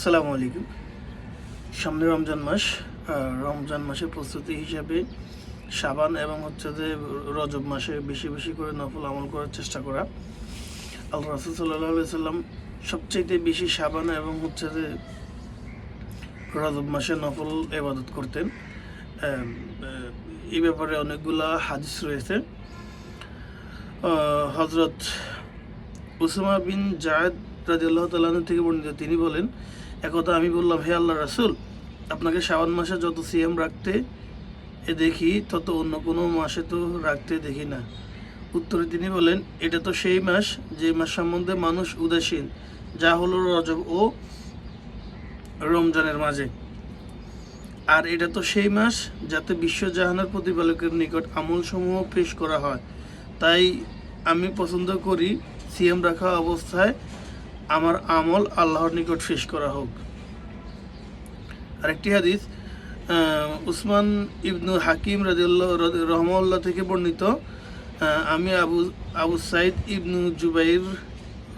আসসালামু আলাইকুম। সামনে রমজান মাস রমজান মাসের প্রস্তুতি হিসাবে সাবান এবং হচ্ছে যে রজব মাসে বেশি বেশি করে নফল আমল করার চেষ্টা করা। আল্লাহ রাসুল সাল্লাহ সাল্লাম সবচাইতে বেশি সাবান এবং হচ্ছে যে রজব মাসে নফল এবাদত করতেন। এই ব্যাপারে অনেকগুলা হাদিস রয়েছে। হজরত উসমা বিন জায়দ রাজিউল্লাহ তাল্লাহ থেকে বর্ণিত তিনি বলেন একথা আমি বললাম, হে আল্লাহ রাসুল, আপনাকে শ্রাবণ মাসে যত সিএম রাখতে এ দেখি, তত অন্য কোনো মাসে তো রাখতে দেখি না। উত্তরে তিনি বলেন, এটা তো সেই মাস, যে মাস সম্বন্ধে মানুষ উদাসীন, যা হলো রজব ও রমজানের মাঝে। আর এটা তো সেই মাস, যাতে বিশ্বজাহানের প্রতিপালকের নিকট আমল সমূহ পেশ করা হয়। তাই আমি পছন্দ করি সিএম রাখা অবস্থায় আমার আমল আল্লাহর নিকট শেষ করা হোক। আরেকটি হাদিস উসমান ইবনু হাকিম রাজিউল্লাহ রহমাল্লাহ থেকে বর্ণিত আমি আবু আবু সাইদ ইবনু জুবাইর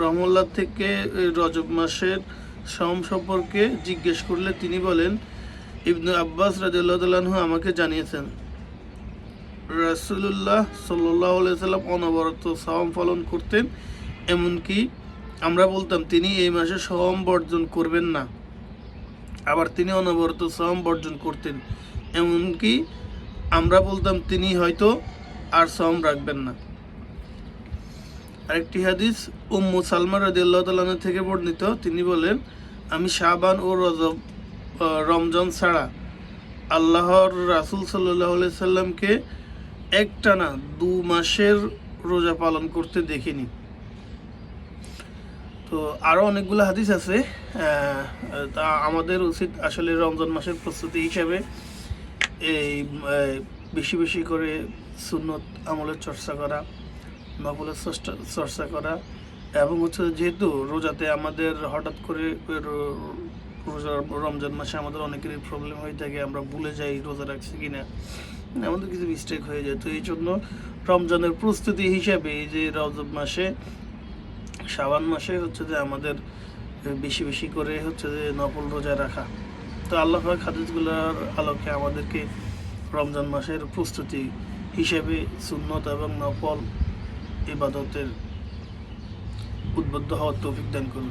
রহমল্লাহ থেকে রজব মাসের সম সম্পর্কে জিজ্ঞেস করলে তিনি বলেন, ইবনু আব্বাস তাল্লাহু আমাকে জানিয়েছেন রাসুল্লাহ সাল্লাহ সাল্লাম অনবরত সাওম পালন করতেন, এমনকি আমরা বলতাম, তিনি এই মাসে সওম বর্জন করবেন না। আবার তিনি অনবরত সওম বর্জন করতেন। এমনকি আমরা বলতাম, তিনি হয়তো আর সওম রাখবেন না। আরেকটি হাদিস, উম্মু সালমা রাদিয়াল্লাহু তাআলা থেকে বর্ণিত। তিনি বলেন, আমি শাবান ও রজব রমজান ছাড়া আল্লাহর রাসূল আলাইহি সাল্লামকে একটানা দু মাসের রোজা পালন করতে দেখিনি। তো আরও অনেকগুলো হাদিস আছে তা আমাদের উচিত আসলে রমজান মাসের প্রস্তুতি হিসাবে এই বেশি বেশি করে সুন্নত আমলের চর্চা করা নকলের চর্চা করা এবং হচ্ছে যেহেতু রোজাতে আমাদের হঠাৎ করে রোজা, রমজান মাসে আমাদের অনেকেরই প্রবলেম হয়ে থাকে, আমরা ভুলে যাই রোজা রাখছি কি না আমাদের কিছু মিস্টেক হয়ে যায়। তো এই জন্য রমজানের প্রস্তুতি হিসাবে এই যে রজব মাসে শ্রাবণ মাসে হচ্ছে যে আমাদের বেশি বেশি করে হচ্ছে যে নফল রোজা রাখা। তো আল্লাহ হাদিসগুলোর আলোকে আমাদেরকে রমজান মাসের প্রস্তুতি হিসেবে সুন্নত এবং নফল ইবাদতের উদ্বুদ্ধ হওয়ার তৌফিক দান করুন।